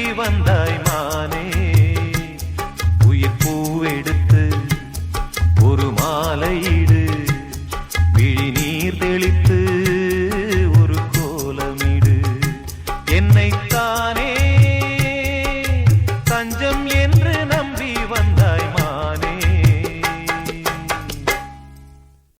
வந்தாய் மானே.